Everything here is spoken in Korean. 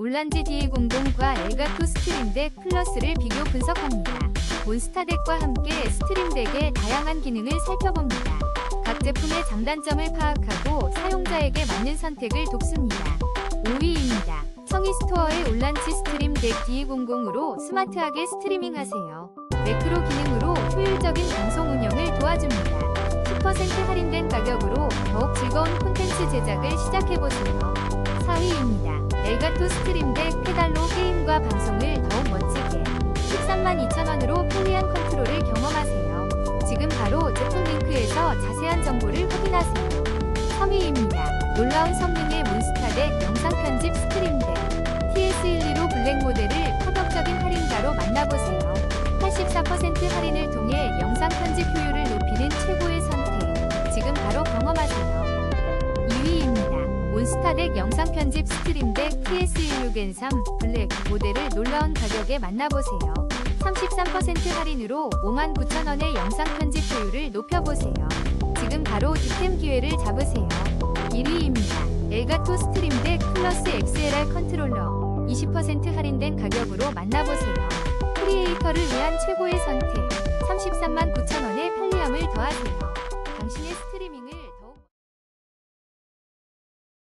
올란지 DA00과 엘가토 스트림덱 플러스를 비교 분석합니다. 몬스타덱과 함께 스트림덱의 다양한 기능을 살펴봅니다. 각 제품의 장단점을 파악하고 사용자에게 맞는 선택을 돕습니다. 5위입니다. 성이 스토어의 올란치 스트림덱 D00으로 스마트하게 스트리밍하세요. 매크로 기능으로 효율적인 방송 운영을 도와줍니다. 10% 할인된 가격으로 더욱 즐거운 콘텐츠 제작을 시작해보세요. 4위입니다. 엘가토 스트림덱 페달로 게임과 방송을 더욱 멋지게 13만 2천원으로 편리한 컨트롤을 경험하세요. 지금 바로 제품 링크에서 자세한 정보를 확인하세요. 3위입니다. 놀라운 성능의 몬스타덱 영상 편집 스트림덱 TS12로 블랙 모델을 파격적인 할인가로 만나보세요. 84% 할인을 통해 영상 편집 효율을 스타덱 영상 편집 스트림덱 TS16N3 블랙 모델을 놀라운 가격에 만나보세요. 33% 할인으로 59,000원의 영상 편집 효율을 높여보세요. 지금 바로 득템 기회를 잡으세요. 1위입니다. 엘가토 스트림덱 플러스 XLR 컨트롤러 20% 할인된 가격으로 만나보세요. 크리에이터를 위한 최고의 선택 33만 9천원의 편리함을 더하세요. 당신의